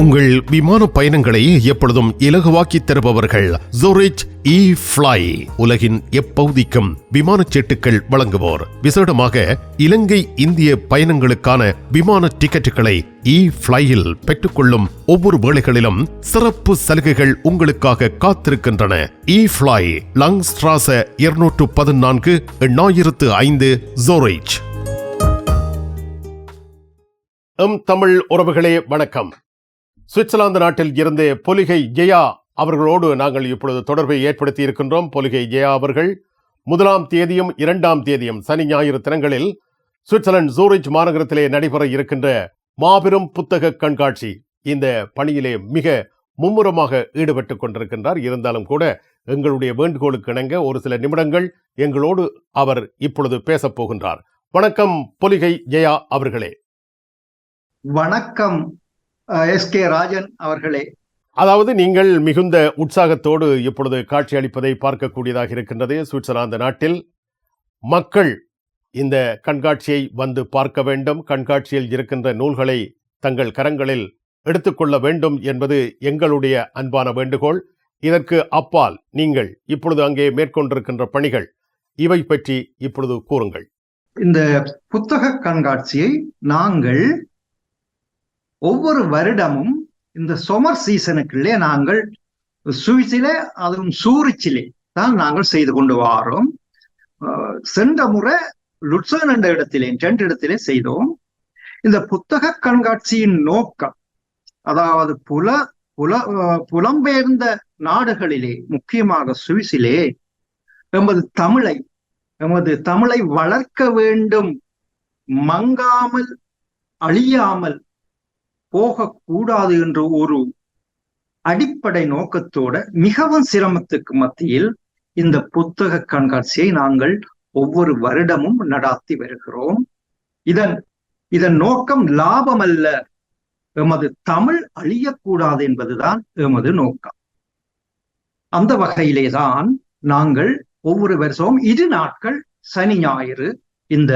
உங்கள் விமான பயணங்களை எப்பொழுதும் இலகுவாக்கி தருபவர்கள் ஜோரிச் இ ஃப்ளை உலகின் எப்பகுதிக்கும் விமான சீட்டுகள் வழங்குவோர். விசேடமாக இலங்கை இந்திய பயணங்களுக்கான விமான டிக்கெட்டுகளை e இ ஃப்ளையில் பெற்றுக்கொள்ளும் ஒவ்வொரு வேளைகளிலும் சிறப்பு சலுகைகள் உங்களுக்காக காத்திருக்கின்றன. இ ஃப்ளை லங் ஸ்ட்ராச இருநூற்று பதினான்கு எண்ணாயிரத்து ஐந்து ஜோரிச் எம் தமிழ் உறவுகளே வணக்கம். சுவிட்சர்லாந்து நாட்டில் இருந்து பொலிகை ஜெயா அவர்களோடு நாங்கள் இப்பொழுது தொடர்பை ஏற்படுத்தி இருக்கின்றோம் பொலிகை ஜெயா அவர்கள் முதலாம் தேதியும் இரண்டாம் தேதியும் சனி ஞாயிறு தினங்களில் சுவிட்சர்லாந்து ஜூரிச் மாநகரத்திலே நடைபெற இருக்கின்ற மாபெரும் புத்தக கண்காட்சி இந்த பணியிலே மிக மும்முரமாக ஈடுபட்டு கொண்டிருக்கின்றார். இருந்தாலும் கூட எங்களுடைய வேண்டுகோளுக்கு இணங்க ஒரு சில நிமிடங்கள் எங்களோடு அவர் இப்பொழுது பேசப் போகின்றார். வணக்கம் பொலிகை ஜெயா அவர்களே. வணக்கம். எஸ். கே. ராஜன் அவர்களே. அதாவது நீங்கள் மிகுந்த உற்சாகத்தோடு இப்பொழுது காட்சி அளிப்பதை பார்க்கக்கூடியதாக இருக்கின்றது சுவிட்சர்லாந்து நாட்டில். மக்கள் இந்த கண்காட்சியை வந்து பார்க்க வேண்டும். கண்காட்சியில் இருக்கின்ற நூல்களை தங்கள் கரங்களில் எடுத்துக்கொள்ள வேண்டும் என்பது எங்களுடைய அன்பான வேண்டுகோள். இதற்கு அப்பால் நீங்கள் இப்பொழுது அங்கே மேற்கொண்டிருக்கின்ற பணிகள் இவை பற்றி இப்பொழுது கூறுங்கள். இந்த புத்தக கண்காட்சியை நாங்கள் ஒவ்வொரு வருடமும் இந்த சொமர் சீசனுக்குள்ளே நாங்கள் சுவிஸிலே அதுவும் சூரிச்சிலே தான் நாங்கள் செய்து கொண்டு வாரோம். சென்ற முறை லுட்சன் என்ற இடத்திலே ரெண்டு இடத்திலே செய்தோம். இந்த புத்தக கண்காட்சியின் நோக்கம் அதாவது புல புல புலம்பெயர்ந்த நாடுகளிலே முக்கியமாக சுவிஸிலே எமது தமிழை எமது தமிழை வளர்க்க வேண்டும் மங்காமல் அழியாமல் போகக்கூடாது என்ற ஒரு அடிப்படை நோக்கத்தோட மிகவும் சிரமத்துக்கு மத்தியில் இந்த புத்தக கண்காட்சியை நாங்கள் ஒவ்வொரு வருடமும் நடாத்தி வருகிறோம். இதன் இதன் நோக்கம் லாபம் அல்ல எமது தமிழ் அழியக்கூடாது என்பதுதான் எமது நோக்கம். அந்த வகையிலே தான் நாங்கள் ஒவ்வொரு வருஷமும் இரு நாட்கள் சனி ஞாயிறு இந்த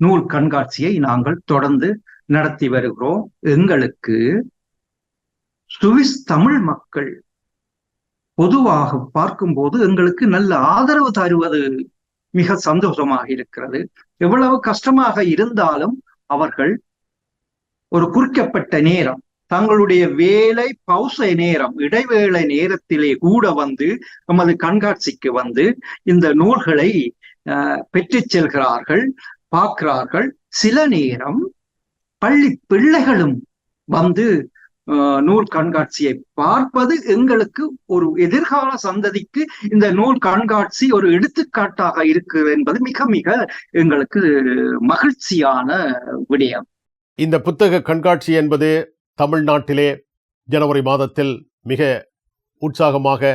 நூல் கண்காட்சியை நாங்கள் தொடர்ந்து நடத்தி வருகிறோம். எங்களுக்கு சுவிஸ் தமிழ் மக்கள் பொதுவாக பார்க்கும்போது எங்களுக்கு நல்ல ஆதரவு தருவது மிக சந்தோஷமாக இருக்கிறது. எவ்வளவு கஷ்டமாக இருந்தாலும் அவர்கள் ஒரு குறிக்கப்பட்ட நேரம் தங்களுடைய வேலை பௌசை நேரம் இடைவேளை நேரத்திலே கூட வந்து நமது கண்காட்சிக்கு வந்து இந்த நூல்களை பெற்றுச் செல்கிறார்கள் பார்க்கிறார்கள். சில நேரம் பள்ளி பிள்ளைகளும் வந்து நூல் கண்காட்சியை பார்ப்பது எங்களுக்கு ஒரு எதிர்கால சந்ததிக்கு இந்த நூல் கண்காட்சி ஒரு எடுத்துக்காட்டாக இருக்கு என்பது மிக மிக எங்களுக்கு மகிழ்ச்சியான விடயம். இந்த புத்தக கண்காட்சி என்பது தமிழ்நாட்டிலே ஜனவரி மாதத்தில் மிக உற்சாகமாக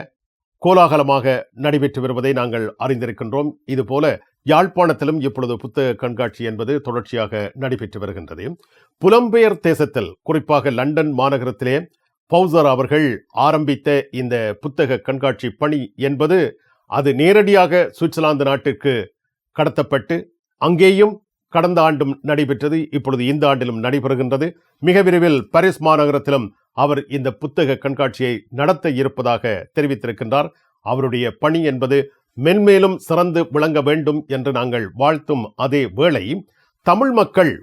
கோலாகலமாக நடைபெற்று வருவதை நாங்கள் அறிந்திருக்கின்றோம். இதுபோல யாழ்ப்பாணத்திலும் இப்பொழுது புத்தக கண்காட்சி என்பது தொடர்ச்சியாக நடைபெற்று வருகின்றது. புலம்பெயர் தேசத்தில் குறிப்பாக லண்டன் மாநகரத்திலே பௌசர் அவர்கள் ஆரம்பித்த இந்த புத்தக கண்காட்சி பணி என்பது அது நேரடியாக சுவிட்சர்லாந்து நாட்டிற்கு கடத்தப்பட்டு அங்கேயும் கடந்த ஆண்டும் நடைபெற்றது இப்பொழுது இந்த ஆண்டிலும் நடைபெறுகின்றது. மிக விரைவில் பாரிஸ் மாநகரத்திலும் அவர் இந்த புத்தக கண்காட்சியை நடத்த இருப்பதாக தெரிவித்திருக்கின்றார். அவருடைய பணி என்பது மென்மேலும் சிறந்து விளங்க வேண்டும் என்று நாங்கள் வாழ்த்தும் அதே வேளை தமிழ் மக்கள்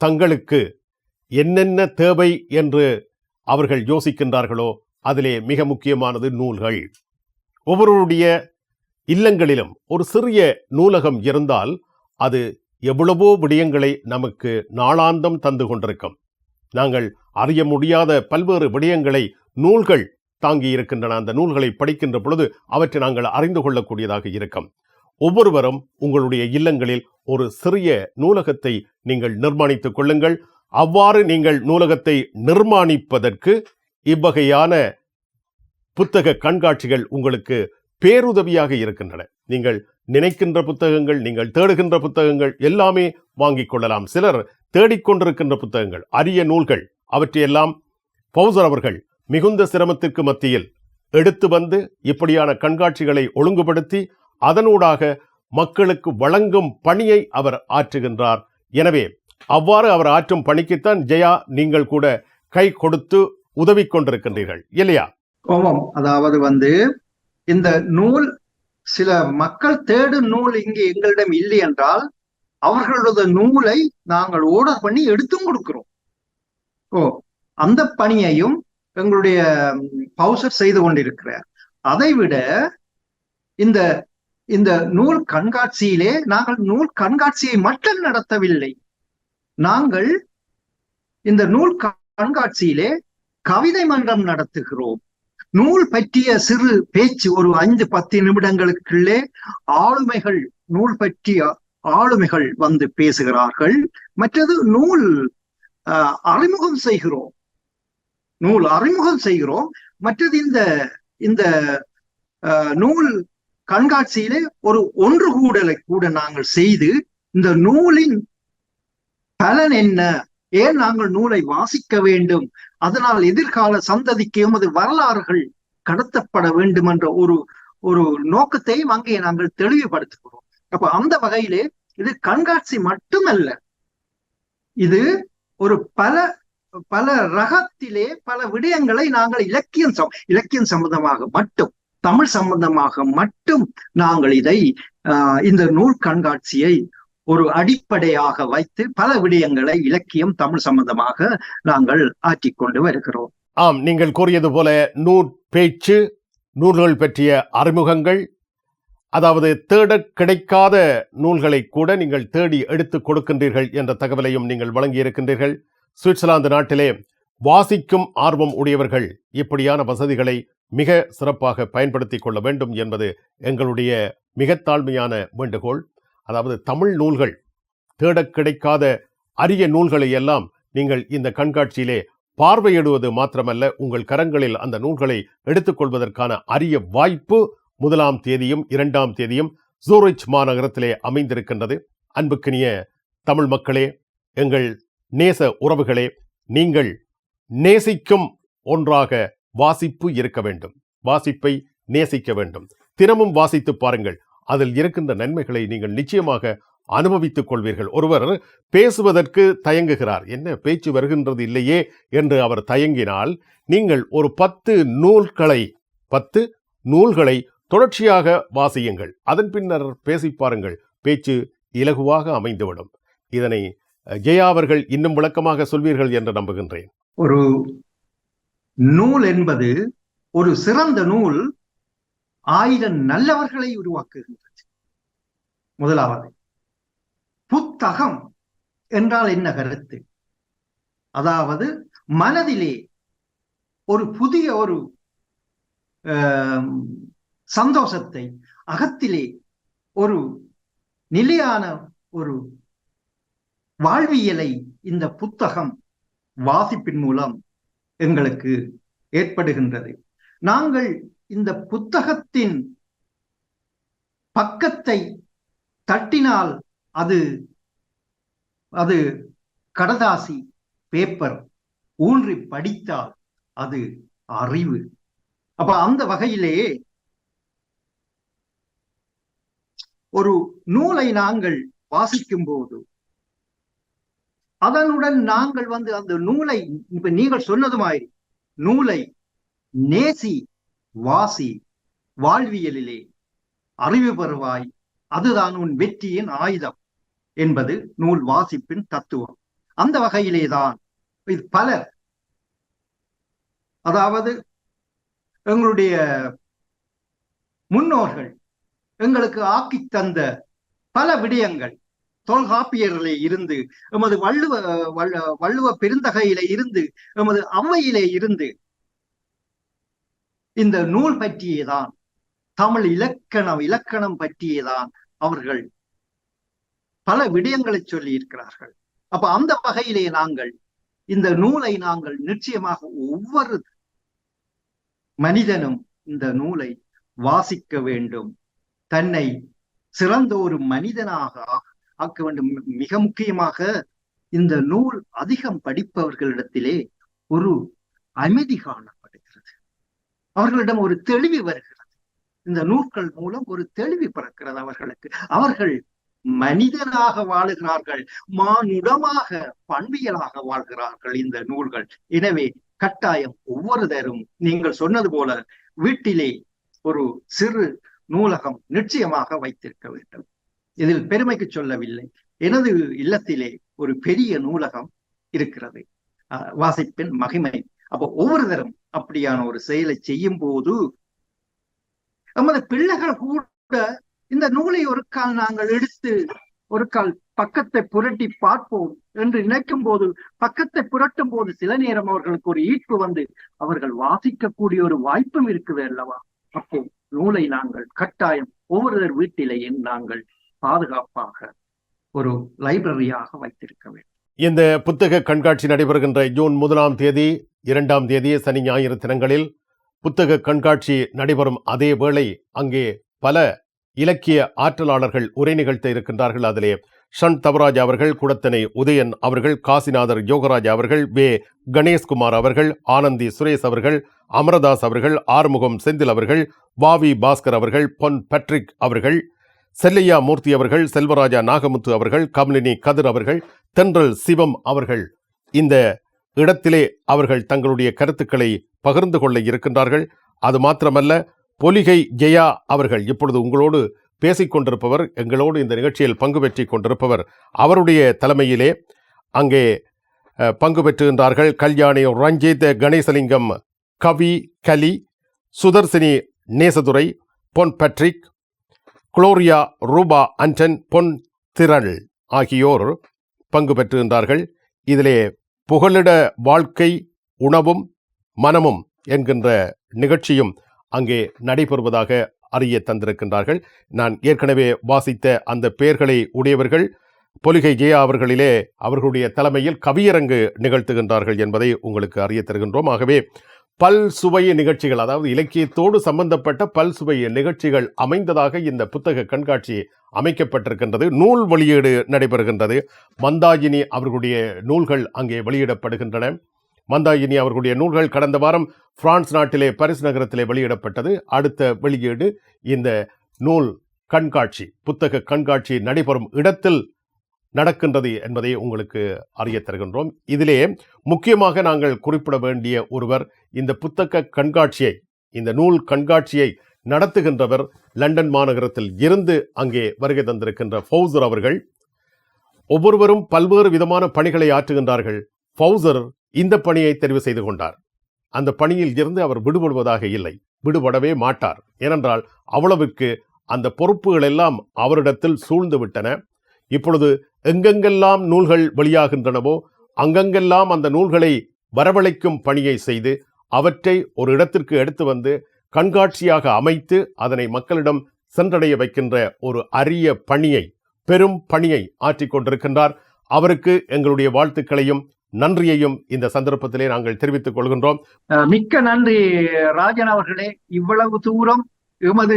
தங்களுக்கு என்னென்ன தேவை என்று அவர்கள் யோசிக்கின்றார்களோ அதிலே மிக முக்கியமானது நூல்கள். ஒவ்வொருடைய இல்லங்களிலும் ஒரு சிறிய நூலகம் இருந்தால் அது எவ்வளவோ விடயங்களை நமக்கு நாளாந்தம் தந்து கொண்டிருக்கும். நாங்கள் அறிய முடியாத பல்வேறு விடயங்களை நூல்கள் தாங்கி இருக்கின்றன அந்த நூல்களை படிக்கின்ற பொழுது அவற்றை நாங்கள் அறிந்து கொள்ளக்கூடியதாக இருக்கும். ஒவ்வொருவரும் உங்களுடைய இல்லங்களில் ஒரு சிறிய நூலகத்தை நீங்கள் நிர்மாணித்துக் கொள்ளுங்கள். அவ்வாறு நீங்கள் நூலகத்தை நிர்மாணிப்பதற்கு இவ்வகையான புத்தக கண்காட்சிகள் உங்களுக்கு பேருதவியாக இருக்கின்றன. நீங்கள் நினைக்கின்ற புத்தகங்கள் நீங்கள் தேடுகின்ற புத்தகங்கள் எல்லாமே வாங்கிக் கொள்ளலாம். சிலர் தேடிக்கொண்டிருக்கின்ற புத்தகங்கள் அரிய நூல்கள் அவற்றையெல்லாம் பௌசர் அவர்கள் மிகுந்த சிரமத்திற்கு மத்தியில் எடுத்து வந்து இப்படியான கண்காட்சிகளை ஒழுங்குபடுத்தி அதனூடாக மக்களுக்கு வழங்கும் பணியை அவர் ஆற்றுகின்றார். எனவே அவ்வாறு அவர் ஆற்றும் பணிக்குத்தான் ஜெயா நீங்கள் கூட கை கொடுத்து உதவி கொண்டிருக்கின்றீர்கள் இல்லையா? ஆமாம் அதாவது வந்து இந்த நூல் சில மக்கள் தேடும் நூல் இங்கே எங்களிடம் இல்லை என்றால் அவர்களது நூலை நாங்கள் ஓர்டர் பண்ணி எடுத்தும் கொடுக்கிறோம். ஓ அந்த பணியையும் எங்களுடைய பவுசர் செய்து கொண்டிருக்கிறார். அதை விட இந்த இந்த நூல் கண்காட்சியிலே நாங்கள் நூல் கண்காட்சியை மட்டும் நடத்தவில்லை. நாங்கள் இந்த நூல் கண்காட்சியிலே கவிதை மன்றம் நடத்துகிறோம். நூல் பற்றிய சிறு பேச்சு ஒரு ஐந்து பத்து நிமிடங்களுக்குள்ளே ஆளுமைகள் நூல் பற்றிய ஆளுமைகள் வந்து பேசுகிறார்கள். மற்றது நூல் அஹ், அறிமுகம் செய்கிறோம். நூல் அறிமுகம் செய்கிறோம். மற்றது இந்த இந்த நூல் கண்காட்சியிலே ஒரு ஒன்று கூடலை கூட நாங்கள் செய்து இந்த நூலின் பலன் என்ன? ஏன் நாங்கள் நூலை வாசிக்க வேண்டும்? அதனால் எதிர்கால சந்ததிக்கு எமது வரலாறுகள் கடத்தப்பட வேண்டும் என்ற ஒரு ஒரு நோக்கத்தையும் அங்கே நாங்கள் தெளிவுபடுத்துகிறோம். அப்ப அந்த வகையிலே இது கண்காட்சி மட்டுமல்ல. இது ஒரு பல பல ரகத்திலே பல விடயங்களை நாங்கள் இலக்கியம் சம் இலக்கியம் சம்பந்தமாக மட்டும் தமிழ் சம்பந்தமாக மட்டும் நாங்கள் இதை ஆஹ் இந்த நூல் கண்காட்சியை ஒரு அடிப்படையாக வைத்து பல விடயங்களை இலக்கியம் தமிழ் சம்பந்தமாக நாங்கள் ஆற்றிக்கொண்டு வருகிறோம். ஆம் நீங்கள் கூறியது போல நூற் பேச்சு நூல்கள் பற்றிய அறிமுகங்கள் அதாவது தேட கிடைக்காத நூல்களை கூட நீங்கள் தேடி எடுத்து கொடுக்கின்றீர்கள் என்ற தகவலையும் நீங்கள் வழங்கியிருக்கின்றீர்கள். சுவிட்சர்லாந்து நாட்டிலே வாசிக்கும் ஆர்வம் உடையவர்கள் இப்படியான வசதிகளை மிக சிறப்பாக பயன்படுத்தி கொள்ள வேண்டும் என்பது எங்களுடைய மிக தாழ்மையான வேண்டுகோள். அதாவது தமிழ் நூல்கள் தேடக் கிடைக்காத அரிய நூல்களை எல்லாம் நீங்கள் இந்த கண்காட்சியிலே பார்வையிடுவது மாத்திரமல்ல உங்கள் கரங்களில் அந்த நூல்களை எடுத்துக்கொள்வதற்கான அரிய வாய்ப்பு முதலாம் தேதியும் இரண்டாம் தேதியும் சூரிச் மாநகரத்திலே அமைந்திருக்கின்றது. அன்புக்கினிய தமிழ் மக்களே எங்கள் நேச உறவுகளே நீங்கள் நேசிக்கும் ஒன்றாக வாசிப்பு இருக்க வேண்டும். வாசிப்பை நேசிக்க வேண்டும். தினமும் வாசித்து பாருங்கள். அதில் இருக்கின்ற நன்மைகளை நீங்கள் நிச்சயமாக அனுபவித்துக் கொள்வீர்கள். ஒருவர் பேசுவதற்கு தயங்குகிறார். என்ன? பேச்சு வருகின்றது இல்லையே என்று அவர் தயங்கினால் நீங்கள் ஒரு பத்து நூல்களை பத்து நூல்களை தொடர்ச்சியாக வாசியுங்கள். அதன் பின்னர் பேசி பாருங்கள். பேச்சு இலகுவாக அமைந்துவிடும். இதனை ஜெயா அவர்கள் இன்னும் விளக்கமாக சொல்வீர்கள் என்று நம்புகின்றேன். ஒரு நூல் என்பது ஒரு சிறந்த நூல் ஆயிரம் நல்லவர்களை உருவாக்குகின்றது. முதலாவது புத்தகம் என்றால் என்ன கருத்து? அதாவது மனதிலே ஒரு புதிய ஒரு சந்தோஷத்தை அகத்திலே ஒரு நிலையான ஒரு வாழ்வியலை இந்த புத்தகம் வாசிப்பின் மூலம் எங்களுக்கு ஏற்படுகின்றது. நாங்கள் இந்த புத்தகத்தின் பக்கத்தை தட்டினால் அது அது கடதாசி பேப்பர் ஊன்றி படித்தால் அது அறிவு. அப்ப அந்த வகையிலே ஒரு நூலை நாங்கள் வாசிக்கும் போது அதனுடன் நாங்கள் வந்து அந்த நூலை இப்ப நீங்கள் சொன்னது மாதிரி நூலை நேசி வாசி வாழ்வியலிலே அறிவு பெறுவாய் அதுதான் உன் வெற்றியின் ஆயுதம் என்பது நூல் வாசிப்பின் தத்துவம். அந்த வகையிலேதான் இது பலர் அதாவது எங்களுடைய முன்னோர்கள் எங்களுக்கு ஆக்கித் தந்த பல விடயங்கள் தொல்காப்பியர்களே இருந்து எமது வள்ளுவ வள்ள- வள்ளுவ பெருந்தகையிலே இருந்து எமது அம்மையிலே இருந்து இந்த நூல் பற்றியேதான் தமிழ் இலக்கணம் இலக்கணம் பற்றியேதான் அவர்கள் பல விடயங்களை சொல்லி இருக்கிறார்கள் அப்ப அந்த வகையிலே நாங்கள் இந்த நூலை நாங்கள் நிச்சயமாக ஒவ்வொரு மனிதனும் இந்த நூலை வாசிக்க வேண்டும். தன்னை சிறந்த ஒரு மனிதனாக ஆக பார்க்க வேண்டும். மிக முக்கியமாக இந்த நூல் அதிகம் படிப்பவர்களிடத்திலே ஒரு அமைதி காணப்படுகிறது. அவர்களிடம் ஒரு தெளிவு வருகிறது. இந்த நூல்கள் மூலம் ஒரு தெளிவு பிறக்கிறது அவர்களுக்கு. அவர்கள் மனிதனாக வாழுகிறார்கள் மானுடமாக பண்பியலாக வாழ்கிறார்கள் இந்த நூல்கள். எனவே கட்டாயம் ஒவ்வொருதரும் நீங்கள் சொன்னது போல வீட்டிலே ஒரு சிறு நூலகம் நிச்சயமாக வைத்திருக்க வேண்டும். இதில் பெருமைக்கு சொல்லவில்லை. எனது இல்லத்திலே ஒரு பெரிய நூலகம் இருக்கிறது. வாசிப்பின் மகிமை. அப்போ ஒவ்வொரு தரம் அப்படியான ஒரு செயலை செய்யும் போது நமது பிள்ளைகள் கூட இந்த நூலை ஒரு கால் நாங்கள் எடுத்து ஒரு கால் பக்கத்தை புரட்டி பார்ப்போம் என்று நினைக்கும் போது பக்கத்தை புரட்டும் போது சில நேரம் அவர்களுக்கு ஒரு ஈர்ப்பு வந்து அவர்கள் வாசிக்கக்கூடிய ஒரு வாய்ப்பும் இருக்குது அல்லவா? அப்போ நூலை நாங்கள் கட்டாயம் ஒவ்வொருவர் வீட்டிலேயும் நாங்கள் பாதுகாப்பாக ஒரு லைப்ரரியாக வைத்திருக்க வேண்டும். இந்த புத்தக கண்காட்சி நடைபெறுகின்ற ஜூன் முதலாம் தேதி இரண்டாம் தேதி சனி ஞாயிறு தினங்களில் புத்தக கண்காட்சி நடைபெறும் அதே வேளை அங்கே பல இலக்கிய ஆற்றலாளர்கள் உரை நிகழ்த்த இருக்கின்றார்கள். அதிலே ஷன் தவராஜ் அவர்கள் குடத்தனை உதயன் அவர்கள் காசிநாதர் யோகராஜ் அவர்கள் வே. கணேஷ்குமார் அவர்கள் ஆனந்தி சுரேஷ் அவர்கள் அமரதாஸ் அவர்கள் ஆறுமுகம் செந்தில் அவர்கள் வாவி பாஸ்கர் அவர்கள் பொன் பட்ரிக் அவர்கள் செல்லையா மூர்த்தி அவர்கள் செல்வராஜா நாகமுத்து அவர்கள் கமலினி கதிர் அவர்கள் தென்றல் சிவம் அவர்கள். இந்த இடத்திலே அவர்கள் தங்களுடைய கருத்துக்களை பகிர்ந்து கொள்ள இருக்கின்றார்கள். அது மாத்திரமல்ல பொலிகை ஜெயா அவர்கள் இப்பொழுது உங்களோடு பேசிக் கொண்டிருப்பவர் எங்களோடு இந்த நிகழ்ச்சியில் பங்கு பெற்றிக் கொண்டிருப்பவர் அவருடைய தலைமையிலே அங்கே பங்கு பெற்றுகின்றார்கள். கல்யாணி ரஞ்சித் கணேசலிங்கம் கவி கலி சுதர்சினி நேசதுரை பொன் பட்ரிக் குளோரியா ரூபா அன்டன் பொன் திரள் ஆகியோர் பங்கு பெற்றுகின்றார்கள் இதிலே புகலிட வாழ்க்கை உணவும் மனமும் என்கின்ற நிகழ்ச்சியும் அங்கே நடைபெறுவதாக அறிய தந்திருக்கின்றார்கள். நான் ஏற்கனவே வாசித்த அந்த பெயர்களை உடையவர்கள் பொலிகை ஜெயா அவர்களிலே அவர்களுடைய தலைமையில் கவியரங்கு நிகழ்த்துகின்றார்கள் என்பதை உங்களுக்கு அறிய தருகின்றோம். ஆகவே பல் சுவை நிகழ்ச்சிகள் அதாவது இலக்கியத்தோடு சம்பந்தப்பட்ட பல் சுவைய நிகழ்ச்சிகள் அமைந்ததாக இந்த புத்தக கண்காட்சி அமைக்கப்பட்டிருக்கின்றது. நூல் வெளியீடு நடைபெறுகின்றது. மந்தாகினி அவர்களுடைய நூல்கள் அங்கே வெளியிடப்படுகின்றன. மந்தாயினி அவர்களுடைய நூல்கள் கடந்த வாரம் பிரான்ஸ் நாட்டிலே பரிஸ் நகரத்திலே வெளியிடப்பட்டது. அடுத்த வெளியீடு இந்த நூல் கண்காட்சி புத்தக கண்காட்சி நடைபெறும் இடத்தில் நடக்கின்றது என்பதை உங்களுக்கு அறிய தருகின்றோம். இதிலே முக்கியமாக நாங்கள் குறிப்பிட வேண்டிய ஒருவர் இந்த புத்தக கண்காட்சியை இந்த நூல் கண்காட்சியை நடத்துகின்றவர் லண்டன் மாநகரத்தில் இருந்து அங்கே வருகை தந்திருக்கின்ற ஃபவுசர் அவர்கள். ஒவ்வொருவரும் பல்வேறு விதமான பணிகளை ஆற்றுகின்றார்கள். ஃபவுசர் இந்த பணியை தெரிவு செய்து கொண்டார். அந்த பணியில் இருந்து அவர் விடுபடுவதாக இல்லை. விடுபடவே மாட்டார். ஏனென்றால் அவ்வளவுக்கு அந்த பொறுப்புகள் எல்லாம் அவரிடத்தில் சூழ்ந்து விட்டன. இப்பொழுது எங்கெங்கெல்லாம் நூல்கள் வெளியாகின்றனவோ அங்கங்கெல்லாம் அந்த நூல்களை வரவழைக்கும் பணியை செய்து அவற்றை ஒரு இடத்திற்கு எடுத்து வந்து கண்காட்சியாக அமைத்து அதனை மக்களிடம் சென்றடைய வைக்கின்ற ஒரு அரிய பணியை பெரும் பணியை ஆற்றிக் கொண்டிருக்கின்றார். அவருக்கு எங்களுடைய வாழ்த்துக்களையும் நன்றியையும் இந்த சந்தர்ப்பத்திலே நாங்கள் தெரிவித்துக் கொள்கின்றோம். மிக்க நன்றி ராஜன் அவர்களே. இவ்வளவு தூரம் எமது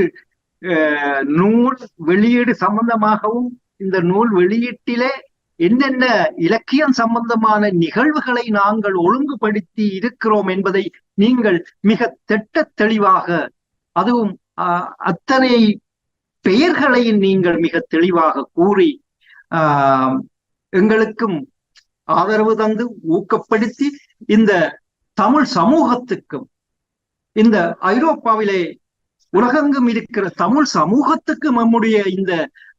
நூல் வெளியீடு சம்பந்தமாகவும் இந்த நூல் வெளியீட்டிலே என்னென்ன இலக்கியம் சம்பந்தமான நிகழ்வுகளை நாங்கள் ஒழுங்குபடுத்தி இருக்கிறோம் என்பதை நீங்கள் மிக திட்ட தெளிவாக அதுவும் அத்தனை பெயர்களையும் நீங்கள் மிக தெளிவாக கூறி ஆஹ், எங்களுக்கும் ஆதரவு தந்து ஊக்கப்படுத்தி இந்த தமிழ் சமூகத்துக்கும் இந்த ஐரோப்பாவிலே உலகெங்கும் இருக்கிற தமிழ் சமூகத்துக்கு நம்முடைய இந்த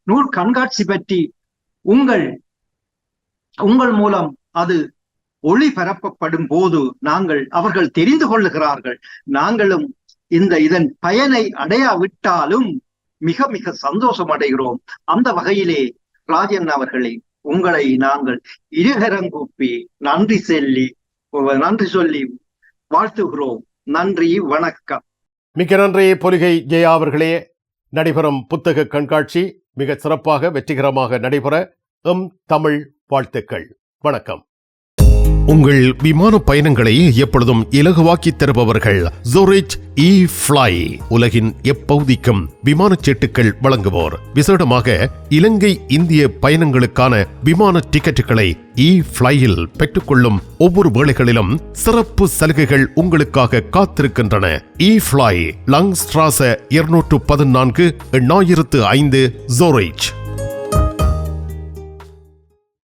நூல் கண்காட்சி பற்றி உங்கள் உங்கள் மூலம் அது ஒளிபரப்பப்படும் போது நாங்கள் அவர்கள் தெரிந்து கொள்ளுகிறார்கள். நாங்களும் இந்த இதன் பயனை அடையாவிட்டாலும் மிக மிக சந்தோஷம் அடைகிறோம். அந்த வகையிலே ராஜன் அவர்களே உங்களை நாங்கள் இருகரங்கூப்பி நன்றி சொல்லி நன்றி சொல்லி வாழ்த்துகிறோம். நன்றி வணக்கம். மிக்க நன்றி பொலிகை ஜெயா அவர்களே. நடைபெறும் புத்தக கண்காட்சி மிக சிறப்பாக வெற்றிகரமாக நடைபெற எம் தமிழ் வாழ்த்துக்கள். வணக்கம். உங்கள் விமான பயணங்களை எப்பொழுதும் இலகுவாக்கி தருபவர்கள் ஜோரிச் இ ஃப்ளை உலகின் எப்பகுதிக்கும் விமான சீட்டுகள் வழங்குவோர். விசேடமாக இலங்கை இந்திய பயணங்களுக்கான விமான டிக்கெட்டுகளை e இ ஃப்ளையில் பெற்றுக்கொள்ளும் ஒவ்வொரு வேளைகளிலும் சிறப்பு சலுகைகள் உங்களுக்காக காத்திருக்கின்றன. இ ஃப்ளை லங் ஸ்ட்ராச இருநூற்று பதினான்கு எண்ணாயிரத்து ஐந்து ஜோரிச்